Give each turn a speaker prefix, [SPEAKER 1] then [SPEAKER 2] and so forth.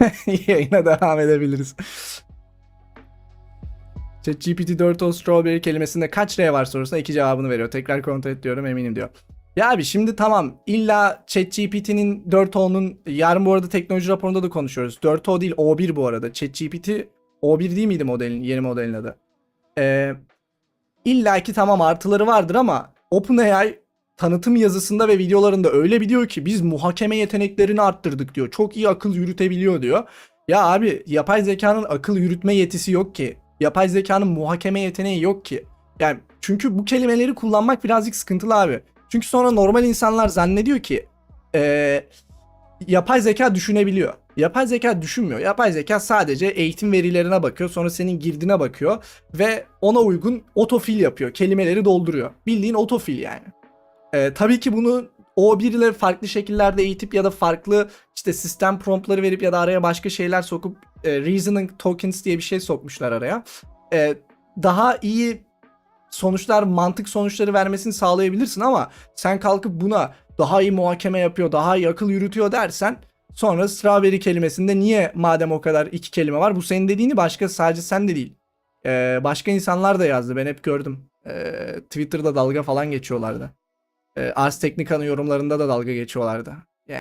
[SPEAKER 1] Yayına devam edebiliriz. ChatGPT 4 o strawberry kelimesinde kaç R var sorusuna iki cevabını veriyor. Tekrar kontrol et diyorum eminim diyor. Ya abi şimdi tamam illa ChatGPT'nin 4O'nun yarın bu arada teknoloji raporunda da konuşuyoruz. 4O değil O1 bu arada. ChatGPT O1 değil miydi modelin yeni modelin adı? Ee, illa ki tamam artıları vardır ama OpenAI tanıtım yazısında ve videolarında öyle bir diyor ki biz muhakeme yeteneklerini arttırdık diyor. Çok iyi akıl yürütebiliyor diyor. Ya abi yapay zekanın akıl yürütme yetisi yok ki. Yapay zekanın muhakeme yeteneği yok ki. Yani çünkü bu kelimeleri kullanmak birazcık sıkıntılı abi. Çünkü sonra normal insanlar zannediyor ki eee, yapay zeka düşünebiliyor. Yapay zeka düşünmüyor. Yapay zeka sadece eğitim verilerine bakıyor. Sonra senin girdine bakıyor ve ona uygun otofil yapıyor. Kelimeleri dolduruyor. Bildiğin otofil yani. Ee, tabii ki bunu O1 ile farklı şekillerde eğitip ya da farklı işte sistem promptları verip ya da araya başka şeyler sokup e, reasoning tokens diye bir şey sokmuşlar araya. Ee, daha iyi sonuçlar, mantık sonuçları vermesini sağlayabilirsin ama sen kalkıp buna daha iyi muhakeme yapıyor, daha iyi akıl yürütüyor dersen sonra strawberry kelimesinde niye madem o kadar iki kelime var bu senin dediğini başka sadece sen de değil. Ee, başka insanlar da yazdı ben hep gördüm. Ee, Twitter'da dalga falan geçiyorlardı. Ee, Ars Technica'nın yorumlarında da dalga geçiyorlardı.